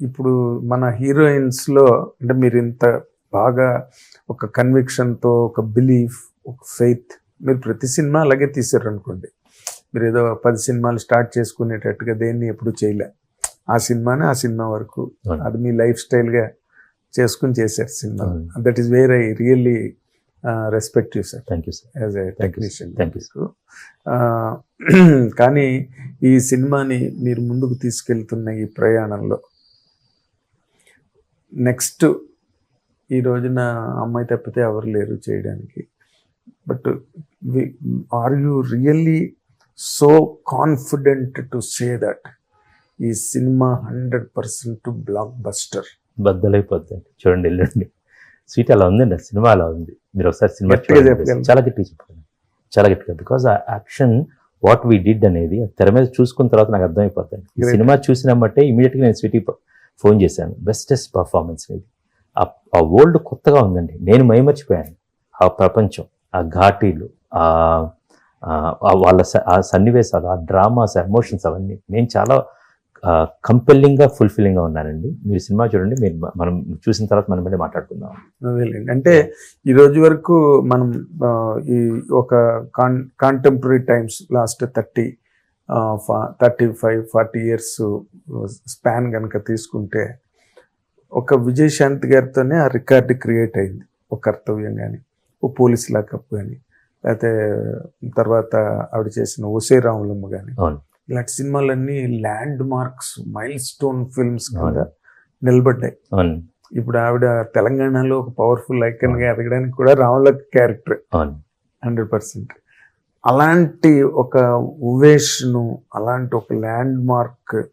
ఇప్పుడు మన హీరోయిన్స్లో అంటే మీరు ఇంత బాగా ఒక కన్విక్షన్తో ఒక బిలీఫ్ ఒక ఫెయిత్ మీరు ప్రతి సినిమా అలాగే తీసారు అనుకోండి మీరు ఏదో పది సినిమాలు స్టార్ట్ చేసుకునేటట్టుగా దేన్ని ఎప్పుడు చేయలే ఆ సినిమానే ఆ సినిమా వరకు. అది మీ లైఫ్ స్టైల్గా చేసుకుని చేశారు cinema. That is where I really respect you sir thank you sir as you, technician Thank you, కానీ ఈ సినిమాని మీరు ముందుకు తీసుకెళ్తున్న ఈ ప్రయాణంలో నెక్స్ట్ ఈ రోజున అమ్మాయి తప్పితే ఎవరు లేరు చేయడానికి. But are you really so confident to say that ఈ cinema hundred percent blockbuster బద్దలైపోద్దండి చూడండి వెళ్ళండి. స్వీట్ అలా ఉందండి సినిమా అలా ఉంది. మీరు ఒకసారి సినిమా. చాలా గట్టిగా చెప్పండి. చాలా గట్టిగా. బికాజ్ ఆ యాక్షన్ వాట్ వీ డిడ్ అనేది తెర మీద చూసుకున్న తర్వాత నాకు అర్థమైపోతుంది ఈ. సినిమా చూసిన బట్టే ఇమీడియట్గా నేను స్వీటీ ఫోన్ చేశాను. బెస్టెస్ట్ పర్ఫార్మెన్స్ ఇది. ఆ- వరల్డ్ కొత్తగా ఉందండి. నేను మైమర్చిపోయాను. ఆ ప్రపంచం ఆ ఘాటీలు ఆ వాళ్ళ ఆ సన్నివేశాలు ఆ డ్రామాస్ ఎమోషన్స్ అవన్నీ. నేను చాలా కంపెల్లింగ్గా ఫుల్ఫిల్లింగ్గా ఉన్నానండి మీరు సినిమా చూడండి మీరు మనం చూసిన తర్వాత మనం మళ్ళీ మాట్లాడుకుందాం. అంటే ఈ రోజు వరకు మనం ఈ ఒక con contemporary times last thirty thirty five forty years span కనుక తీసుకుంటే ఒక విజయశాంతి గారితోనే ఆ రికార్డు క్రియేట్ అయింది ఒక కర్తవ్యం కానీ ఓ పోలీస్ లాకప్ కానీ లేకపోతే తర్వాత ఆవిడ చేసిన ఒసే రాములమ్మ కానీ ఇలాంటి సినిమాలన్నీ landmarks milestone films కింద. నిలబడ్డాయి. ఇప్పుడు ఆవిడ తెలంగాణలో ఒక పవర్ఫుల్ ఐకన్గా ఎదగడానికి కూడా రాముల క్యారెక్టర్ హండ్రెడ్ పర్సెంట్. అలాంటి ఒక ఉవేష్ను అలాంటి ఒక ల్యాండ్ మార్క్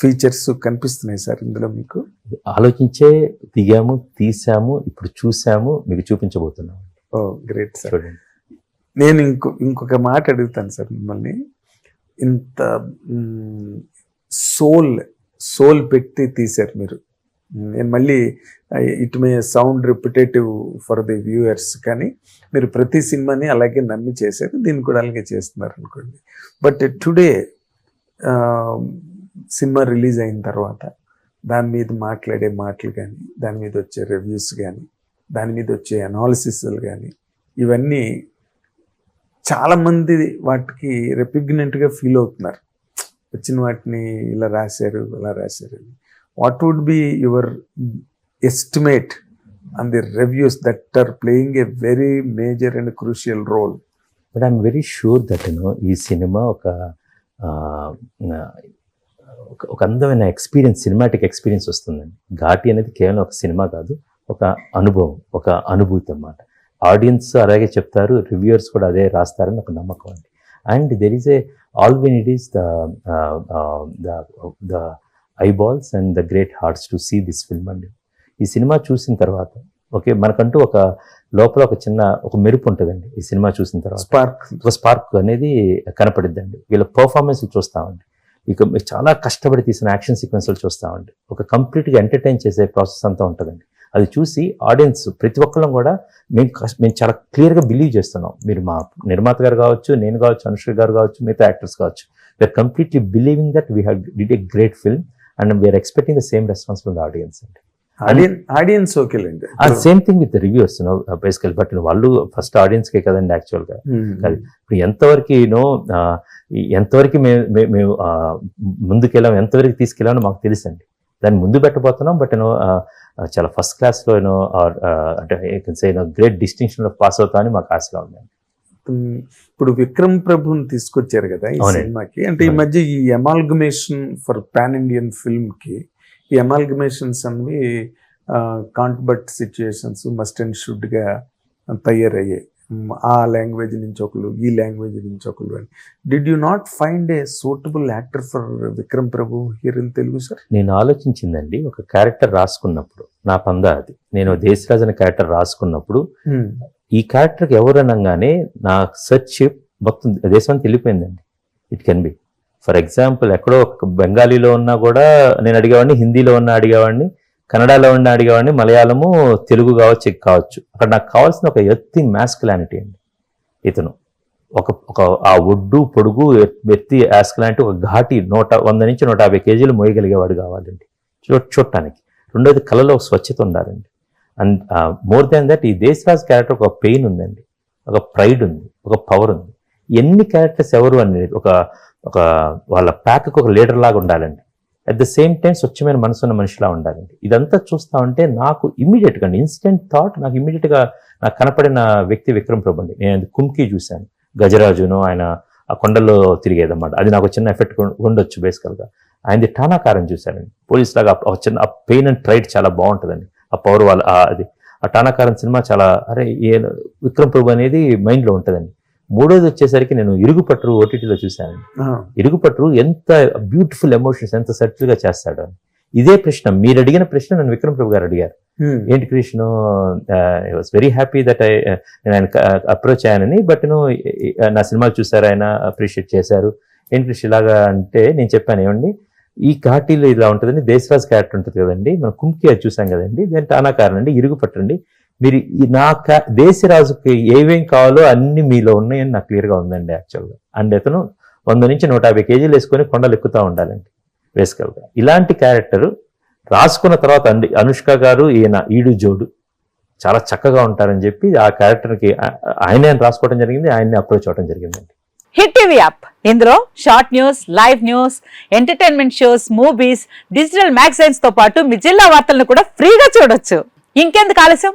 ఫీచర్స్ కనిపిస్తున్నాయి సార్ ఇందులో మీకు? ఆలోచించే దిగాము తీసాము ఇప్పుడు చూసాము మీకు చూపించబోతున్నాం. Oh great sir. నేను ఇంకో ఇంకొక మాట అడుగుతాను సార్ మిమ్మల్ని. ఇంత సోల్ సోల్ పెట్టి తీశారు మీరు. నేను మళ్ళీ it may sound repetitive for the viewers కానీ మీరు ప్రతి సినిమాని అలాగే నమ్మి చేశారు దీన్ని కూడా అలాగే చేస్తున్నారు అనుకోండి. బట్ టుడే సినిమా రిలీజ్ అయిన తర్వాత దాని మీద మాట్లాడే మాటలు కానీ దాని మీద వచ్చే రివ్యూస్ కానీ దాని మీద వచ్చే అనాలిసిస్లు కానీ ఇవన్నీ చాలామంది వాటికి రెపిగ్నెంట్గా ఫీల్ అవుతున్నారు. వచ్చిన వాటిని ఇలా రాశారు ఇలా రాశారు what would be your estimate on the reviews that are playing a very major and crucial role but I'm very sure that you know ఈ సినిమా ఒక ఒక- ఒక అందమైన ఎక్స్పీరియన్స్ సినిమాటిక్ ఎక్స్పీరియన్స్ వస్తుందండి. ఘాటి అనేది కేవలం ఒక సినిమా కాదు ఒక అనుభవం ఒక అనుభూతి అన్నమాట. ఆడియన్స్ అలాగే చెప్తారు రివ్యూయర్స్ కూడా అదే రాస్తారని ఒక నమ్మకం అండి. And there is a all win it is the the eyeballs and the great hearts to see this film అండి. ఈ సినిమా చూసిన తర్వాత ఓకే మనకంటూ ఒక లోపల ఒక చిన్న ఒక మెరుపు ఉంటుందండి ఈ సినిమా చూసిన తర్వాత. స్పార్క్ ఒక స్పార్క్ అనేది కనపడిద్దండి. వీళ్ళ పర్ఫార్మెన్స్ చూస్తామండి. ఇక మీరు చాలా కష్టపడి తీసిన యాక్షన్ సీక్వెన్స్లు చూస్తామండి. ఒక కంప్లీట్గా ఎంటర్టైన్ చేసే ప్రాసెస్ అంతా ఉంటుందండి. అది చూసి ఆడియన్స్ ప్రతి ఒక్కళ్ళం కూడా మేము మేము చాలా క్లియర్గా బిలీవ్ చేస్తున్నాం. మీరు మా నిర్మాత గారు కావచ్చు నేను కావచ్చు అనుష్క గారు కావచ్చు మిగతా యాక్టర్స్ కావచ్చు. We're completely believing that we have did a great film and we're expecting the same response from the audience అండి ఆడియన్ ఆడియన్స్ ఓకేలేండి ఆ same thing with reviews basically but వాళ్ళు ఫస్ట్ ఆడియన్స్కే కదండి యాక్చువల్గా ఇప్పుడు ఎంతవరకు యూనో ఎంతవరకు మేము మేము ఆ, ముందుకెళ్ళాం ఎంతవరకు తీసుకెళ్ళామో మాకు తెలుసండి. దాన్ని ముందు పెట్టబోతున్నాం బట్ యూనో చాలా ఫస్ట్ క్లాస్లో యూనో అంటే సే గ్రేట్ డిస్టింక్షన్లో పాస్ అవుతా అని మాకు ఆశగా ఉంది ఇప్పుడు విక్రమ్ ప్రభుని తీసుకొచ్చారు కదా ఈ. సినిమాకి అంటే ఈ. మధ్య ఈ ఎమాల్గమేషన్ ఫర్ పాన్ ఇండియన్ ఫిల్మ్కి ఈ ఎమాల్గమేషన్స్ అనేవి can't but situations must and షుడ్గా తయారయ్యాయి ఆ లాంగ్వేజ్ నుంచి ఒకరు ఈ లాంగ్వేజ్ నుంచి ఒకరు అని. Did you not find a suitable actor for Vikram Prabhu here in Telugu sir నేను ఆలోచించిందండి ఒక క్యారెక్టర్ రాసుకున్నప్పుడు నా పంద అది. నేను దేశరాజ్ అనే క్యారెక్టర్ రాసుకున్నప్పుడు ఈ క్యారెక్టర్కి ఎవరు అనగానే నా సెర్చ్ మొత్తం దేశం వెళ్ళిపోయిందండి. It can be for example ఎక్కడో ఒక బెంగాలీలో ఉన్నా కూడా నేను అడిగేవాడిని హిందీలో ఉన్నా అడిగేవాడిని కన్నడలో ఉన్న అడిగేవాడిని మలయాళము తెలుగు కావచ్చు కావచ్చు. అక్కడ నాకు కావాల్సిన ఒక ఎత్తి మ్యాస్కులానిటీ అండి. ఇతను ఒక ఒక ఆ ఒడ్డు పొడుగు ఎత్తి యాస్క్ ఒక ఘాటి నూట వంద నుంచి నూట యాభై కేజీలు మోయగలిగేవాడు కావాలండి. చూ చూడటానికి రెండోది కళలో ఒక స్వచ్ఛత ఉండాలండి. అండ్ మోర్ దాన్ దట్ ఈ దేశరాజ్ క్యారెక్టర్ ఒక పెయిన్ ఉందండి. ఒక ప్రైడ్ ఉంది. ఒక పవర్ ఉంది. ఎన్ని క్యారెక్టర్స్ ఎవరు అనేది ఒక ఒక వాళ్ళ ప్యాక్కి ఒక లీడర్ లాగా ఉండాలండి. అట్ ద సేమ్ టైం స్వచ్ఛమైన మనసున్న మనిషిలా ఉండాలండి. ఇదంతా చూస్తా ఉంటే నాకు ఇమీడియట్గా ఇన్స్టెంట్ థాట్ నాకు ఇమీడియట్గా నాకు కనపడిన వ్యక్తి విక్రమ్ ప్రభు అండి. నేను కుమ్కి కుంకి చూశాను. గజరాజును ఆయన ఆ కొండల్లో తిరిగేదన్నమాట. అది నాకు చిన్న ఎఫెక్ట్ ఉండొచ్చు బేసికల్గా ఆయనది టానాకారం చూశానండి. పోలీస్ లాగా చిన్న ఆ పెయిన్ అండ్ ప్రైడ్ చాలా బాగుంటుందండి. ఆ పవర్ వాళ్ళ ఆ అది ఆ టానాకారం సినిమా చాలా అరే ఏ విక్రమ్ ప్రభు అనేది మైండ్లో ఉంటుందండి. మూడోది వచ్చేసరికి నేను ఇరుగుపట్టు ఓటీటీలో చూశాను. ఆ, ఇరుగుపట్టు ఎంత బ్యూటిఫుల్ ఎమోషన్స్ ఎంత subtle గా చేస్తాడు. అని ఇదే ప్రశ్న మీరు అడిగిన ప్రశ్న నన్ను విక్రమ్ ప్రభు గారు అడిగారు. ఏంటి Krishna I was very happy that I నేను ఆయన అప్రోచ్ అయ్యానని బట్ నువ్వు నా సినిమాలు చూసారు ఆయన అప్రిషియేట్ చేశారు. ఏంటి కృష్ణ ఇలాగా అంటే నేను చెప్పాను ఏమండి ఈ ఘాటీలో ఇలా ఉంటుందండి దేశరాజ్ క్యారెక్టర్ ఉంటుంది కదండి మనం కుంకి అది చూసాం కదండి దాని టానాకారం అండి ఇరుగు పట్టండి మీరు నా దేశరాజుకి ఏమేం కావాలో అన్ని మీలో ఉన్నాయని నాకు క్లియర్గా ఉందండి యాక్చువల్గా. అండ్ అతను వంద నుంచి నూట యాభై కేజీలు వేసుకొని కొండలు ఎక్కుతూ ఉండాలండి బేసికల్గా. ఇలాంటి క్యారెక్టర్ రాసుకున్న తర్వాత అండి అనుష్క గారు ఈయన ఈడు జోడు చాలా చక్కగా ఉంటారని చెప్పి ఆ క్యారెక్టర్కి ఆయనే రాసుకోవడం జరిగింది ఆయన్ని అప్రోచ్ అవ్వడం జరిగిందండి. Hit TV app. ఇందులో short news live news entertainment shows movies digital మ్యాగజైన్స్తో పాటు మీ జిల్లా వార్తలను కూడా ఫ్రీగా చూడొచ్చు. ఇంకెందుకు ఆలస్యం?